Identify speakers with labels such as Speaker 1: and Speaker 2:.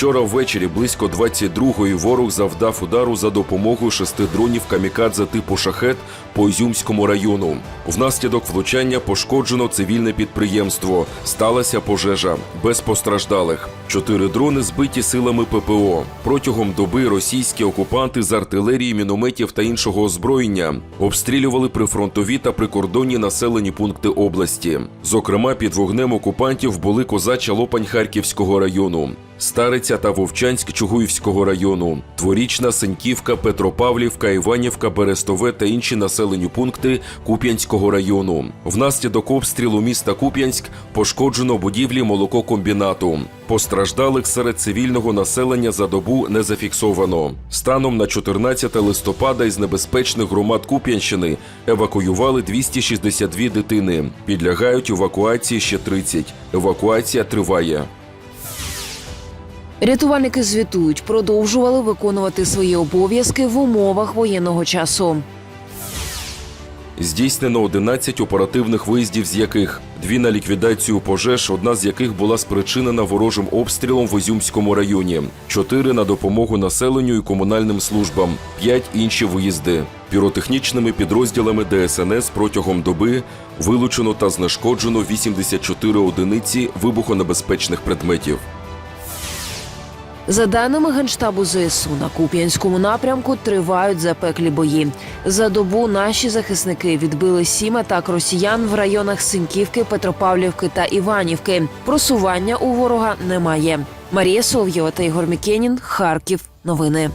Speaker 1: Вчора ввечері близько 22-ї ворог завдав удару за допомогою шести дронів камікадзе типу шахет по Ізюмському району. Внаслідок влучання пошкоджено цивільне підприємство. Сталася пожежа без постраждалих. Чотири дрони збиті силами ППО. Протягом доби російські окупанти з артилерії, мінометів та іншого озброєння обстрілювали прифронтові та прикордонні населені пункти області. Зокрема, під вогнем окупантів були козача Лопань Харківського району. Стариця та Вовчанськ Чугуївського району, Дворічна, Сеньківка, Петропавлівка, Іванівка, Берестове та інші населені пункти Куп'янського району. Внаслідок обстрілу міста Куп'янськ пошкоджено будівлі молококомбінату. Постраждалих серед цивільного населення за добу не зафіксовано. Станом на 14 листопада із небезпечних громад Куп'янщини евакуювали 262 дитини. Підлягають евакуації ще 30. Евакуація триває.
Speaker 2: Рятувальники звітують, продовжували виконувати свої обов'язки в умовах воєнного часу.
Speaker 1: Здійснено 11 оперативних виїздів, з яких дві на ліквідацію пожеж, одна з яких була спричинена ворожим обстрілом в Ізюмському районі, чотири на допомогу населенню і комунальним службам, п'ять інші виїзди. Піротехнічними підрозділами ДСНС протягом доби вилучено та знешкоджено 84 одиниці вибухонебезпечних предметів.
Speaker 2: За даними Генштабу ЗСУ, на Куп'янському напрямку тривають запеклі бої. За добу наші захисники відбили сім атак росіян в районах Синьківки, Петропавлівки та Іванівки. Просування у ворога немає. Марія Соловйова та Ігор Мікенін. Харків. Новини.